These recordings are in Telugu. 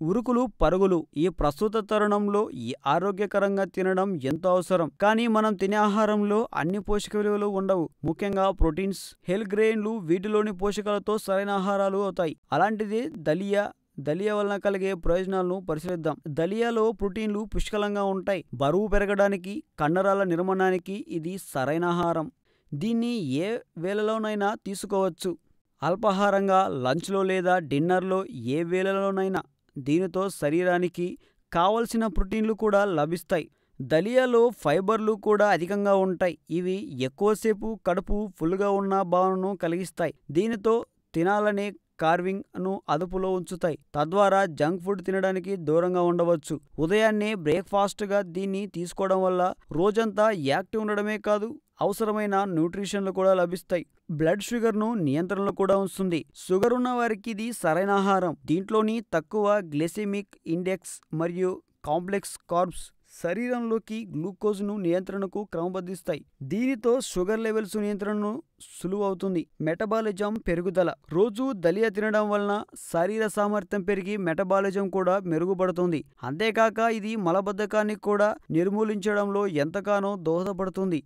ఉరుకులు పరుగులు ఈ ప్రస్తుత తరుణంలో ఈ ఆరోగ్యకరంగా తినడం ఎంతో అవసరం. కానీ మనం తినే ఆహారంలో అన్ని పోషక విలువలు ఉండవు. ముఖ్యంగా ప్రోటీన్స్ హెల్ గ్రెయిన్లు వీటిలోని పోషకాలతో సరైన ఆహారాలు అవుతాయి. అలాంటిది దలియా దలియా వలన కలిగే ప్రయోజనాలను పరిశీలిద్దాం. దలియాలో ప్రోటీన్లు పుష్కలంగా ఉంటాయి. బరువు పెరగడానికి కండరాల నిర్మాణానికి ఇది సరైన ఆహారం. దీన్ని ఏ వేళలోనైనా తీసుకోవచ్చు. అల్పాహారంగా లంచ్లో లేదా డిన్నర్లో ఏ వేళలోనైనా. దీనితో శరీరానికి కావలసిన ప్రోటీన్లు కూడా లభిస్తాయి. దలియాలో ఫైబర్లు కూడా అధికంగా ఉంటాయి. ఇవి ఎక్కువసేపు కడుపు ఫుల్గా ఉన్న భావనను కలిగిస్తాయి. దీనితో తినాలనే కార్వింగ్ను అదుపులో ఉంచుతాయి. తద్వారా జంక్ ఫుడ్ తినడానికి దూరంగా ఉండవచ్చు. ఉదయాన్నే బ్రేక్ఫాస్ట్గా దీన్ని తీసుకోవడం వల్ల రోజంతా యాక్టివ్ ఉండడమే కాదు అవసరమైన న్యూట్రిషన్లు కూడా లభిస్తాయి. బ్లడ్ షుగర్ను నియంత్రణలో కూడా ఉంచుతుంది. షుగర్ ఉన్న వారికి ఇది సరైన ఆహారం. దీంట్లోని తక్కువ గ్లెసెమిక్ ఇండెక్స్ మరియు కాంప్లెక్స్ కార్బ్స్ శరీరంలోకి గ్లూకోజ్ను నియంత్రణకు క్రమబద్ధిస్తాయి. దీనితో షుగర్ లెవెల్స్ నియంత్రణను సులువవుతుంది. మెటబాలిజం పెరుగుదల. రోజు దలియా తినడం వలన శరీర సామర్థ్యం పెరిగి మెటబాలిజం కూడా మెరుగుపడుతుంది. అంతేకాక ఇది మలబద్ధకాన్ని కూడా నిర్మూలించడంలో ఎంతగానో దోహదపడుతుంది.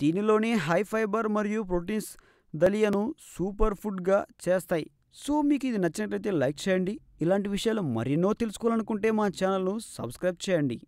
దీనిలోని హై ఫైబర్ మరియు ప్రోటీన్స్ దలియాను సూపర్ ఫుడ్గా చేస్తాయి. సో మీకు ఇది నచ్చినట్లయితే లైక్ చేయండి. ఇలాంటి విషయాలు మరెన్నో తెలుసుకోవాలనుకుంటే మా ఛానల్ను సబ్స్క్రైబ్ చేయండి.